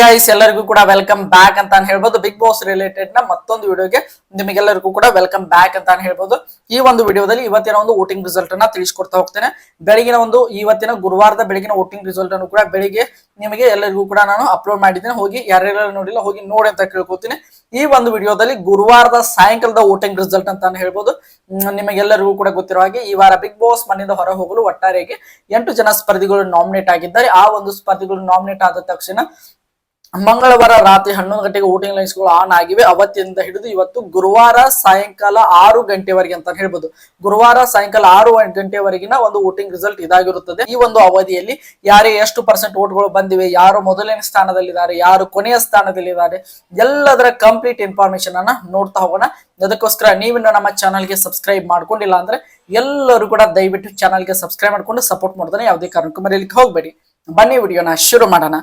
Guys ಎಲ್ಲರಿಗೂ ಕೂಡ welcome back ಅಂತ ಹೇಳ್ಬೋದು. ಬಿಗ್ ಬಾಸ್ ರಿಲೇಟೆಡ್ನ ಮತ್ತೊಂದು ವಿಡಿಯೋಗೆ ನಿಮಗೆಲ್ಲರಿಗೂ ಕೂಡ ವೆಲ್ಕಮ್ ಬ್ಯಾಕ್ ಅಂತ ಹೇಳ್ಬೋದು. ಈ ಒಂದು ವಿಡಿಯೋದಲ್ಲಿ ಇವತ್ತಿನ ಒಂದು ವೋಟಿಂಗ್ ರಿಸಲ್ಟ್ ಅನ್ನ ತಿಳಿಸ್ಕೊಡ್ತಾ ಹೋಗ್ತೇನೆ. ಬೆಳಗಿನ ಒಂದು ಇವತ್ತಿನ ಗುರುವಾರದ ಬೆಳಗಿನ ವೋಟಿಂಗ್ ರಿಸಲ್ಟ್ ಅನ್ನು ಕೂಡ ಬೆಳಿಗ್ಗೆ ನಿಮಗೆ ಎಲ್ಲರಿಗೂ ಕೂಡ ನಾನು ಅಪ್ಲೋಡ್ ಮಾಡಿದ್ದೇನೆ. ಹೋಗಿ ಯಾರ್ಯಾರು ನೋಡಿಲ್ಲ, ಹೋಗಿ ನೋಡಿ ಅಂತ ಕೇಳ್ಕೊತೀನಿ. ಈ ಒಂದು ವಿಡಿಯೋದಲ್ಲಿ ಗುರುವಾರದ ಸಾಯಂಕಾಲದ ವೋಟಿಂಗ್ ರಿಸಲ್ಟ್ ಅಂತ ಹೇಳ್ಬೋದು. ನಿಮಗೆಲ್ಲರಿಗೂ ಕೂಡ ಗೊತ್ತಿರುವ ಹಾಗೆ ಈ ವಾರ ಬಿಗ್ ಬಾಸ್ ಮನೆಯಿಂದ ಹೊರ ಹೋಗಲು ಒಟ್ಟಾರೆಯಾಗಿ ಎಂಟು ಜನ ಸ್ಪರ್ಧಿಗಳು ನಾಮಿನೇಟ್ ಆಗಿದ್ದಾರೆ. ಆ ಒಂದು ಸ್ಪರ್ಧಿಗಳು ನಾಮಿನೇಟ್ ಆದ ತಕ್ಷಣ ಮಂಗಳವಾರ ರಾತ್ರಿ ಹನ್ನೊಂದು ಗಂಟೆಗೆ ವೋಟಿಂಗ್ ಲೈನ್ಸ್ಗಳು ಆನ್ ಆಗಿವೆ. ಅವತ್ತಿಂದ ಹಿಡಿದು ಇವತ್ತು ಗುರುವಾರ ಸಾಯಂಕಾಲ ಆರು ಗಂಟೆವರೆಗೆ ಅಂತ ಹೇಳ್ಬೋದು. ಗುರುವಾರ ಸಾಯಂಕಾಲ ಆರು ಗಂಟೆವರೆಗಿನ ಒಂದು ವೋಟಿಂಗ್ ರಿಸಲ್ಟ್ ಇದಾಗಿರುತ್ತದೆ. ಈ ಒಂದು ಅವಧಿಯಲ್ಲಿ ಯಾರಿಗೆ ಎಷ್ಟು ಪರ್ಸೆಂಟ್ ವೋಟ್ಗಳು ಬಂದಿವೆ, ಯಾರು ಮೊದಲನೇ ಸ್ಥಾನದಲ್ಲಿದ್ದಾರೆ, ಯಾರು ಕೊನೆಯ ಸ್ಥಾನದಲ್ಲಿದ್ದಾರೆ, ಎಲ್ಲದರ ಕಂಪ್ಲೀಟ್ ಇನ್ಫಾರ್ಮೇಶನ್ ಅನ್ನ ನೋಡ್ತಾ ಹೋಗೋಣ. ಅದಕ್ಕೋಸ್ಕರ ನೀವಿನ್ನು ನಮ್ಮ ಚಾನಲ್ಗೆ ಸಬ್ಸ್ಕ್ರೈಬ್ ಮಾಡ್ಕೊಂಡಿಲ್ಲ ಅಂದ್ರೆ ಎಲ್ಲರೂ ಕೂಡ ದಯವಿಟ್ಟು ಚಾನಲ್ಗೆ ಸಬ್ಸ್ಕ್ರೈಬ್ ಮಾಡ್ಕೊಂಡು ಸಪೋರ್ಟ್ ಮಾಡ್ತಾನೆ ಯಾವುದೇ ಕಾರಣಕ್ಕೂ ಮರೆಯಲಿಕ್ಕೆ ಹೋಗ್ಬೇಡಿ. ಬನ್ನಿ ವಿಡಿಯೋನ ಶುರು ಮಾಡೋಣ.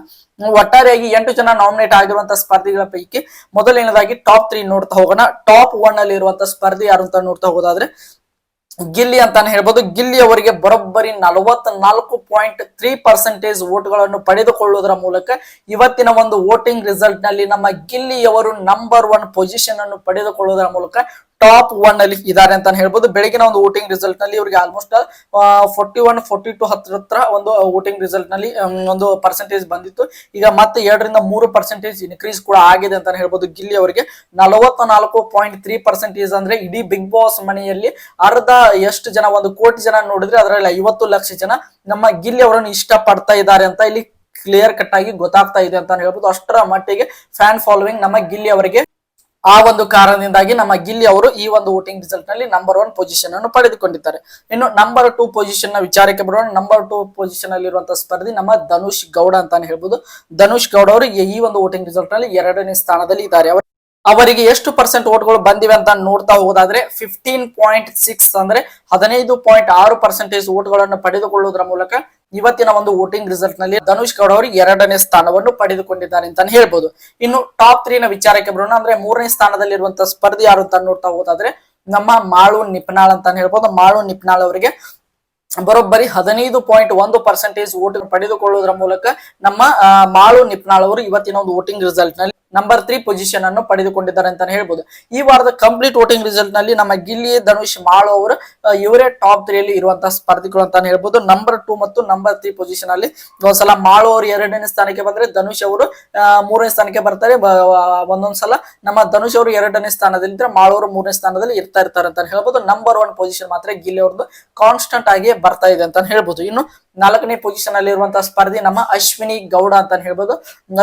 ಒಟ್ಟಾರೆಯಾಗಿ ಎಂಟು ಜನ ನಾಮಿನೇಟ್ ಆಗಿರುವಂತಹ ಸ್ಪರ್ಧಿಗಳ ಪೈಕಿ ಮೊದಲನೇದಾಗಿ ಟಾಪ್ ತ್ರೀ ನೋಡ್ತಾ ಹೋಗೋಣ. ಟಾಪ್ ಒನ್ ಅಲ್ಲಿ ಇರುವಂತಹ ಸ್ಪರ್ಧಿ ಯಾರು ಅಂತ ನೋಡ್ತಾ ಹೋಗೋದಾದ್ರೆ ಗಿಲ್ಲಿ ಅಂತಾನೆ ಹೇಳ್ಬೋದು. ಗಿಲ್ಲಿ ಅವರಿಗೆ ಬರೋಬ್ಬರಿ ನಲವತ್ನಾಲ್ಕು ಪಾಯಿಂಟ್ ತ್ರೀ ಪರ್ಸೆಂಟೇಜ್ಗಳನ್ನು ಪಡೆದುಕೊಳ್ಳುವುದರ ಮೂಲಕ ಇವತ್ತಿನ ಒಂದು ವೋಟಿಂಗ್ ರಿಸಲ್ಟ್ನಲ್ಲಿ ನಮ್ಮ ಗಿಲ್ಲಿಯವರು ನಂಬರ್ ಒನ್ ಪೊಸಿಷನ್ ಅನ್ನು ಪಡೆದುಕೊಳ್ಳುವುದರ ಮೂಲಕ ಟಾಪ್ ಒನ್ ಅಲ್ಲಿ ಇದಾರೆ ಅಂತ ಹೇಳ್ಬೋದು. ಬೆಳಗಿನ ಒಂದು ವೋಟಿಂಗ್ ರಿಸಲ್ಟ್ನಲ್ಲಿ ಇವರಿಗೆ almost forty one forty two ಹತ್ರ ಒಂದು ವೋಟಿಂಗ್ ರಿಸಲ್ಟ್ನಲ್ಲಿ ಒಂದು ಪರ್ಸೆಂಟೇಜ್ ಬಂದಿತ್ತು. ಈಗ ಮತ್ತೆ ಎರಡರಿಂದ ಮೂರು ಪರ್ಸೆಂಟೇಜ್ ಇನ್ಕ್ರೀಸ್ ಕೂಡ ಆಗಿದೆ ಅಂತ ಹೇಳ್ಬೋದು ಗಿಲ್ಲಿ ಅವರಿಗೆ. ನಲವತ್ತ ನಾಲ್ಕು ಪಾಯಿಂಟ್ ತ್ರೀ ಪರ್ಸೆಂಟೇಜ್ ಅಂದ್ರೆ ಇಡೀ ಬಿಗ್ ಬಾಸ್ ಮನೆಯಲ್ಲಿ ಅರ್ಧ ಎಷ್ಟು ಜನ, ಒಂದು ಕೋಟಿ ಜನ ನೋಡಿದ್ರೆ ಅದರಲ್ಲಿ ಐವತ್ತು ಲಕ್ಷ ಜನ ನಮ್ಮ ಗಿಲ್ಲಿ ಅವರನ್ನು ಇಷ್ಟ ಪಡ್ತಾ ಇದ್ದಾರೆ ಅಂತ ಇಲ್ಲಿ ಕ್ಲಿಯರ್ ಕಟ್ ಆಗಿ ಗೊತ್ತಾಗ್ತಾ ಇದೆ ಅಂತ ಹೇಳ್ಬೋದು. ಅಷ್ಟರ ಮಟ್ಟಿಗೆ ಫ್ಯಾನ್ ಫಾಲೋವಿಂಗ್ ನಮ್ಮ ಗಿಲ್ಲಿ ಅವರಿಗೆ ಆ ಒಂದು ಕಾರಣದಿಂದಾಗಿ ನಮ್ಮ ಗಿಲ್ಲಿ ಅವರು ಈ ಒಂದು ವೋಟಿಂಗ್ ರಿಸಲ್ಟ್ನಲ್ಲಿ ನಂಬರ್ ಒನ್ ಪೊಸಿಷನ್ ಅನ್ನು ಪಡೆದುಕೊಂಡಿದ್ದಾರೆ. ಇನ್ನು ನಂಬರ್ ಟೂ ಪೊಸಿಷನ್ನ ವಿಚಾರಕ್ಕೆ ಬರೋಣ. ನಂಬರ್ ಟೂ ಪೊಸಿಷನ್ ಅಲ್ಲಿ ಇರುವಂತಹ ಸ್ಪರ್ಧಿ ನಮ್ಮ ಧನುಷ್ ಗೌಡ ಅಂತಾನೆ ಹೇಳ್ಬೋದು. ಧನುಷ್ ಗೌಡ ಅವರು ಈ- ಈ ಒಂದು ವೋಟಿಂಗ್ ರಿಸಲ್ಟ್ನಲ್ಲಿ ಎರಡನೇ ಸ್ಥಾನದಲ್ಲಿ ಇದ್ದಾರೆ. ಅವರಿಗೆ ಎಷ್ಟು ಪರ್ಸೆಂಟ್ ಓಟ್ಗಳು ಬಂದಿವೆ ಅಂತ ನೋಡ್ತಾ ಹೋಗೋದಾದ್ರೆ ಫಿಫ್ಟೀನ್ ಪಾಯಿಂಟ್ ಸಿಕ್ಸ್ ಅಂದ್ರೆ ಹದಿನೈದು ಪಾಯಿಂಟ್ ಆರು ಪರ್ಸೆಂಟೇಜ್ ಓಟ್ಗಳನ್ನು ಪಡೆದುಕೊಳ್ಳುವುದರ ಮೂಲಕ ಇವತ್ತಿನ ಒಂದು ವೋಟಿಂಗ್ ರಿಸಲ್ಟ್ನಲ್ಲಿ ಧನುಷ್ ಗೌಡ ಅವರು ಎರಡನೇ ಸ್ಥಾನವನ್ನು ಪಡೆದುಕೊಂಡಿದ್ದಾರೆ ಅಂತಾನೆ ಹೇಳ್ಬೋದು. ಇನ್ನು ಟಾಪ್ ತ್ರೀ ನ ವಿಚಾರಕ್ಕೆ ಬರೋಣ ಅಂದ್ರೆ ಮೂರನೇ ಸ್ಥಾನದಲ್ಲಿರುವಂತಹ ಸ್ಪರ್ಧಿ ಯಾರು ಅಂತ ನೋಡ್ತಾ ಹೋದಾದ್ರೆ ನಮ್ಮ ಮಾಳು ನಿಪ್ನಾಳ್ ಅಂತಾನೆ ಹೇಳ್ಬೋದು. ಮಾಳು ನಿಪ್ನಾಳ್ ಅವರಿಗೆ ಬರೋಬ್ಬರಿ ಹದಿನೈದು ಪಾಯಿಂಟ್ ಒಂದು ಪರ್ಸೆಂಟೇಜ್ ವೋಟ್ ಪಡೆದುಕೊಳ್ಳುವುದರ ಮೂಲಕ ನಮ್ಮ ಮಾಳು ನಿಪ್ನಾಳ್ ಅವರು ಇವತ್ತಿನ ಒಂದು ವೋಟಿಂಗ್ ರಿಸಲ್ಟ್ನಲ್ಲಿ ನಂಬರ್ ತ್ರೀ ಪೊಸಿಷನ್ ಅನ್ನು ಪಡೆದುಕೊಂಡಿದ್ದಾರೆ ಅಂತಾನೆ ಹೇಳ್ಬೋದು. ಈ ವಾರದ ಕಂಪ್ಲೀಟ್ ವೋಟಿಂಗ್ ರಿಸಲ್ಟ್ನಲ್ಲಿ ನಮ್ಮ ಗಿಲ್ಲಿ, ಧನುಷ್, ಮಾಳು ಅವರು ಇವರೇ ಟಾಪ್ ತ್ರೀ ಅಲ್ಲಿ ಇರುವಂತಹ ಸ್ಪರ್ಧಿಗಳು ಅಂತಾನೆ ಹೇಳ್ಬೋದು. ನಂಬರ್ ಟೂ ಮತ್ತು ನಂಬರ್ ತ್ರೀ ಪೊಸಿಷನ್ ಅಲ್ಲಿ ಒಂದ್ಸಲ ಮಾಳು ಅವರು ಎರಡನೇ ಸ್ಥಾನಕ್ಕೆ ಬಂದ್ರೆ ಧನುಷ್ ಅವರು ಮೂರನೇ ಸ್ಥಾನಕ್ಕೆ ಬರ್ತಾರೆ. ಒಂದೊಂದ್ಸಲ ನಮ್ಮ ಧನುಷ್ ಅವರು ಎರಡನೇ ಸ್ಥಾನದಲ್ಲಿ ಇದ್ರೆ ಮಾಳು ಅವರು ಮೂರನೇ ಸ್ಥಾನದಲ್ಲಿ ಇರ್ತಾ ಇರ್ತಾರೆ ಅಂತ ಹೇಳ್ಬೋದು. ನಂಬರ್ ಒನ್ ಪೊಸಿಷನ್ ಮಾತ್ರ ಗಿಲ್ಲಿ ಅವ್ರದ್ದು ಕಾನ್ಸ್ಟಂಟ್ ಆಗಿ ಬರ್ತಾ ಇದೆ ಅಂತ ಹೇಳ್ಬೋದು. ಇನ್ನು ನಾಲ್ಕನೇ ಪೊಸಿಷನ್ ಅಲ್ಲಿ ಇರುವಂತಹ ಸ್ಪರ್ಧಿ ನಮ್ಮ ಅಶ್ವಿನಿ ಗೌಡ ಅಂತ ಹೇಳ್ಬೋದು.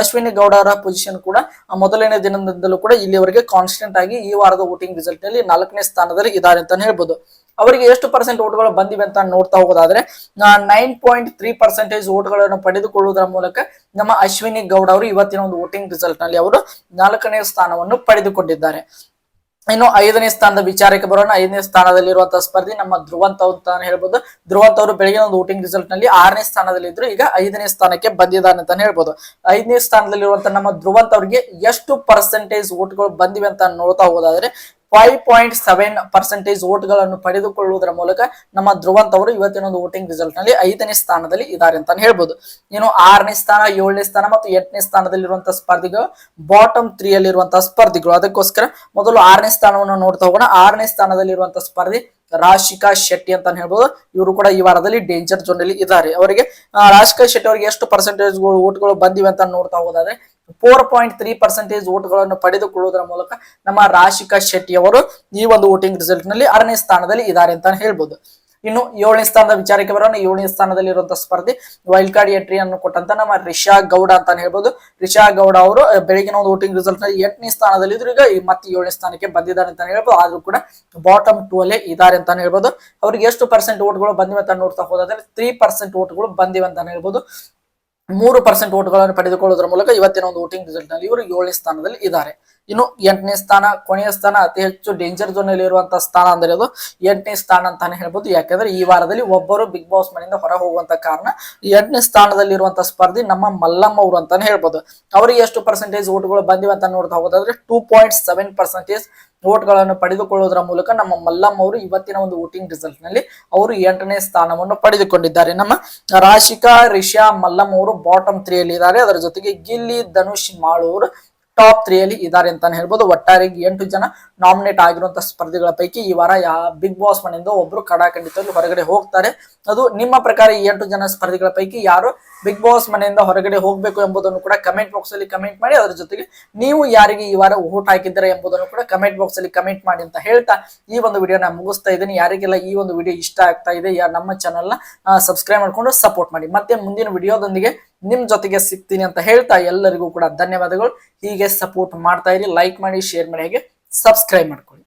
ಅಶ್ವಿನಿ ಗೌಡ ಅವರ ಪೊಸಿಷನ್ ಕೂಡ ಮೊದಲನೇ ದಿನದಿಂದಲೂ ಕೂಡ ಇಲ್ಲಿವರೆಗೆ ಕಾನ್ಸ್ಟೆಂಟ್ ಆಗಿ ಈ ವಾರದ ವೋಟಿಂಗ್ ರಿಸಲ್ಟ್ನಲ್ಲಿ ನಾಲ್ಕನೇ ಸ್ಥಾನದಲ್ಲಿ ಇದ್ದಾರೆ ಅಂತ ಹೇಳ್ಬೋದು. ಅವರಿಗೆ ಎಷ್ಟು ಪರ್ಸೆಂಟ್ ಓಟ್ಗಳು ಬಂದಿವೆ ಅಂತ ನೋಡ್ತಾ ಹೋಗೋದಾದ್ರೆ ನೈನ್ ಪಾಯಿಂಟ್ ತ್ರೀ ಪರ್ಸೆಂಟೇಜ್ ಓಟ್ಗಳನ್ನು ಪಡೆದುಕೊಳ್ಳುವುದರ ಮೂಲಕ ನಮ್ಮ ಅಶ್ವಿನಿ ಗೌಡ ಅವರು ಇವತ್ತಿನ ಒಂದು ವೋಟಿಂಗ್ ರಿಸಲ್ಟ್ನಲ್ಲಿ ಅವರು ನಾಲ್ಕನೇ ಸ್ಥಾನವನ್ನು ಪಡೆದುಕೊಂಡಿದ್ದಾರೆ. ಇನ್ನು ಐದನೇ ಸ್ಥಾನದ ವಿಚಾರಕ್ಕೆ ಬರೋಣ. ಐದನೇ ಸ್ಥಾನದಲ್ಲಿರುವಂತಹ ಸ್ಪರ್ಧಿ ನಮ್ಮ ಧ್ರುವಂತ ಅಂತ ಹೇಳ್ಬೋದು. ಧ್ರುವಂತ ಅವರು ಬೆಳಗಿನ ಒಂದು ವೋಟಿಂಗ್ ರಿಸಲ್ಟ್ನಲ್ಲಿ ಆರನೇ ಸ್ಥಾನದಲ್ಲಿ ಇದ್ರು ಈಗ ಐದನೇ ಸ್ಥಾನಕ್ಕೆ ಬಂದಿದ್ದಾನೆ ಅಂತ ಹೇಳ್ಬೋದು. ಐದನೇ ಸ್ಥಾನದಲ್ಲಿರುವಂತಹ ನಮ್ಮ ಧ್ರುವಂತ ಅವರಿಗೆ ಎಷ್ಟು ಪರ್ಸೆಂಟೇಜ್ ಓಟ್ಗಳು ಬಂದಿವೆ ಅಂತ ನೋಡ್ತಾ ಹೋಗೋದಾದ್ರೆ ಫೈವ್ ಪಾಯಿಂಟ್ ಸೆವೆನ್ ಪರ್ಸೆಂಟೇಜ್ ಓಟ್ಗಳನ್ನು ಪಡೆದುಕೊಳ್ಳುವುದರ ಮೂಲಕ ನಮ್ಮ ಧ್ರುವಂತ್ ಅವರು ಇವತ್ತಿನ ಒಂದು ವೋಟಿಂಗ್ ರಿಸಲ್ಟ್ನಲ್ಲಿ ಐದನೇ ಸ್ಥಾನದಲ್ಲಿ ಇದ್ದಾರೆ ಅಂತ ಹೇಳ್ಬೋದು. ಇನ್ನು ಆರನೇ ಸ್ಥಾನ, ಏಳನೇ ಸ್ಥಾನ ಮತ್ತು ಎಂಟನೇ ಸ್ಥಾನದಲ್ಲಿರುವಂತಹ ಸ್ಪರ್ಧಿಗಳು ಬಾಟಮ್ ತ್ರೀ ಅಲ್ಲಿರುವಂತಹ ಸ್ಪರ್ಧಿಗಳು. ಅದಕ್ಕೋಸ್ಕರ ಮೊದಲು ಆರನೇ ಸ್ಥಾನವನ್ನು ನೋಡ್ತಾ ಹೋಗೋಣ. ಆರನೇ ಸ್ಥಾನದಲ್ಲಿರುವಂತಹ ಸ್ಪರ್ಧಿ ರಾಶಿಕಾ ಶೆಟ್ಟಿ ಅಂತ ಹೇಳ್ಬೋದು. ಇವರು ಕೂಡ ಈ ವಾರದಲ್ಲಿ ಡೇಂಜರ್ ಜೋನ್ ಅಲ್ಲಿ ಇದ್ದಾರೆ. ಅವರಿಗೆ ರಾಶಿಕಾ ಶೆಟ್ಟಿ ಅವರಿಗೆ ಎಷ್ಟು ಪರ್ಸೆಂಟೇಜ್ ಓಟ್ಗಳು ಬಂದಿವೆ ಅಂತ ನೋಡ್ತಾ ಹೋಗೋದಾದ್ರೆ ಫೋರ್ ಪಾಯಿಂಟ್ ತ್ರೀ ಪರ್ಸೆಂಟೇಜ್ ಓಟ್ಗಳನ್ನು ಪಡೆದುಕೊಳ್ಳುವುದರ ಮೂಲಕ ನಮ್ಮ ರಾಶಿಕಾ ಶೆಟ್ಟಿ ಅವರು ಈ ಒಂದು ವೋಟಿಂಗ್ ರಿಸಲ್ಟ್ನಲ್ಲಿ ಆರನೇ ಸ್ಥಾನದಲ್ಲಿ ಇದ್ದಾರೆ ಅಂತ ಹೇಳ್ಬೋದು. ಇನ್ನು ಏಳನೇ ಸ್ಥಾನದ ವಿಚಾರಕ್ಕೆ ಬರೋಣ. ಏಳನೇ ಸ್ಥಾನದಲ್ಲಿ ಇರುವಂತಹ ಸ್ಪರ್ಧಿ ವೈಲ್ಡ್ ಕಾರ್ಡ್ ಎಂಟ್ರಿ ಅನ್ನು ಕೊಟ್ಟಂತ ನಮ್ಮ ರಿಷಾ ಗೌಡ ಅಂತ ಹೇಳ್ಬೋದು. ರಿಷಾ ಗೌಡ ಅವರು ಬೆಳಗಿನ ಒಂದು ವೋಟಿಂಗ್ ರಿಸಲ್ಟ್ನಲ್ಲಿ ಎಂಟನೇ ಸ್ಥಾನದಲ್ಲಿ ಇದ್ರು. ಈಗ ಮತ್ತೆ ಏಳನೇ ಸ್ಥಾನಕ್ಕೆ ಬಂದಿದ್ದಾರೆ ಅಂತ ಹೇಳ್ಬೋದು. ಆದ್ರೂ ಕೂಡ ಬಾಟಮ್ ಟೂ ಅಲ್ಲೇ ಇದ್ದಾರೆ ಅಂತ ಹೇಳ್ಬೋದು. ಅವ್ರಿಗೆ ಎಷ್ಟು ಪರ್ಸೆಂಟ್ ಓಟ್ಗಳು ಬಂದಿವೆ ಅಂತ ನೋಡ್ತಾ ಹೋದ್ರೆ ತ್ರೀ ಪರ್ಸೆಂಟ್ ಓಟ್ಗಳು ಬಂದಿವೆ ಅಂತ ಹೇಳ್ಬೋದು. ಮೂರು ಪರ್ಸೆಂಟ್ ಓಟ್ಗಳನ್ನು ಪಡೆದುಕೊಳ್ಳುವುದರ ಮೂಲಕ ಇವತ್ತಿನ ಒಂದು ವೋಟಿಂಗ್ ರಿಸಲ್ಟ್ನಲ್ಲಿ ಇವರು ಏಳನೇ ಸ್ಥಾನದಲ್ಲಿ ಇದ್ದಾರೆ. ಇನ್ನು ಎಂಟನೇ ಸ್ಥಾನ, ಕೊನೆಯ ಸ್ಥಾನ, ಅತಿ ಹೆಚ್ಚು ಡೇಂಜರ್ ಝೋನ್ನಲ್ಲಿ ಇರುವಂತಹ ಸ್ಥಾನ ಅಂದ್ರೆ ಅದು ಎಂಟನೇ ಸ್ಥಾನ ಅಂತಾನೆ ಹೇಳ್ಬೋದು. ಯಾಕಂದ್ರೆ ಈ ವಾರದಲ್ಲಿ ಒಬ್ಬರು ಬಿಗ್ ಬಾಸ್ ಮನೆಯಿಂದ ಹೊರ ಹೋಗುವಂತ ಕಾರಣ ಎಂಟನೇ ಸ್ಥಾನದಲ್ಲಿ ಇರುವಂತಹ ಸ್ಪರ್ಧಿ ನಮ್ಮ ಮಲ್ಲಮ್ಮ ಅವರು ಅಂತಾನೆ ಹೇಳ್ಬೋದು. ಅವರಿಗೆ ಎಷ್ಟು ಪರ್ಸೆಂಟೇಜ್ ಓಟ್ಗಳು ಬಂದಿವೆ ಅಂತ ನೋಡ್ತಾ ಹೋದಾದ್ರೆ ಟೂ ಪಾಯಿಂಟ್ ಸೆವೆನ್ ಪರ್ಸೆಂಟೇಜ್ ಓಟ್ಗಳನ್ನು ಪಡೆದುಕೊಳ್ಳುವುದರ ಮೂಲಕ ನಮ್ಮ ಮಲ್ಲಮ್ಮ ಅವರು ಇವತ್ತಿನ ಒಂದು ವೋಟಿಂಗ್ ರಿಸಲ್ಟ್ನಲ್ಲಿ ಅವರು ಎಂಟನೇ ಸ್ಥಾನವನ್ನು ಪಡೆದುಕೊಂಡಿದ್ದಾರೆ. ನಮ್ಮ ರಾಶಿಕಾ, ರಿಷಾ, ಮಲ್ಲಮ್ಮ ಅವರು ಬಾಟಮ್ ತ್ರೀ ಅಲ್ಲಿ ಇದ್ದಾರೆ ಅದರ ಜೊತೆಗೆ ಗಿಲ್ಲಿ, ಧನುಷ್, ಮಾಳು ಟಾಪ್ ತ್ರೀ ಅಲ್ಲಿ ಇದ್ದಾರೆ ಅಂತಾನೆ ಹೇಳ್ಬೋದು. ಒಟ್ಟಾರೆ ಎಂಟು ಜನ ನಾಮಿನೇಟ್ ಆಗಿರುವಂತಹ ಸ್ಪರ್ಧಿಗಳ ಪೈಕಿ ಈ ವಾರ ಬಿಗ್ ಬಾಸ್ ಮನೆಯಿಂದ ಒಬ್ರು ಕಡಾಖಂಡಿತವಾಗಿ ಹೊರಗಡೆ ಹೋಗ್ತಾರೆ. ಅದು ನಿಮ್ಮ ಪ್ರಕಾರ ಈ ಎಂಟು ಜನ ಸ್ಪರ್ಧಿಗಳ ಪೈಕಿ ಯಾರು ಬಿಗ್ ಬಾಸ್ ಮನೆಯಿಂದ ಹೊರಗಡೆ ಹೋಗ್ಬೇಕು ಎಂಬುದನ್ನು ಕೂಡ ಕಮೆಂಟ್ ಬಾಕ್ಸ್ ಅಲ್ಲಿ ಕಮೆಂಟ್ ಮಾಡಿ, ಅದರ ಜೊತೆಗೆ ನೀವು ಯಾರಿಗೆ ಈ ವಾರ ಓಟ್ ಹಾಕಿದ್ದಾರೆ ಎಂಬುದನ್ನು ಕೂಡ ಕಮೆಂಟ್ ಬಾಕ್ಸ್ ಅಲ್ಲಿ ಕಮೆಂಟ್ ಮಾಡಿ ಅಂತ ಹೇಳ್ತಾ ಈ ಒಂದು ವಿಡಿಯೋನ ಮುಗಿಸ್ತಾ ಇದ್ದೀನಿ. ಯಾರಿಗೆಲ್ಲ ಈ ಒಂದು ವಿಡಿಯೋ ಇಷ್ಟ ಆಗ್ತಾ ಇದೆ ನಮ್ಮ ಚಾನಲ್ನ ಸಬ್ಸ್ಕ್ರೈಬ್ ಮಾಡ್ಕೊಂಡು ಸಪೋರ್ಟ್ ಮಾಡಿ. ಮತ್ತೆ ಮುಂದಿನ ವಿಡಿಯೋದೊಂದಿಗೆ ನಿಮ್ ಜೊತೆಗೆ ಸಿಗ್ತೀನಿ ಅಂತ ಹೇಳ್ತಾ ಎಲ್ಲರಿಗೂ ಕೂಡ ಧನ್ಯವಾದಗಳು. ಹೀಗೆ ಸಪೋರ್ಟ್ ಮಾಡ್ತಾ ಇರಿ ಲೈಕ್ ಮಾಡಿ ಶೇರ್ ಮಾಡಿ, ಹಾಗೆ ಸಬ್ಸ್ಕ್ರೈಬ್ ಮಾಡ್ಕೊಳ್ಳಿ.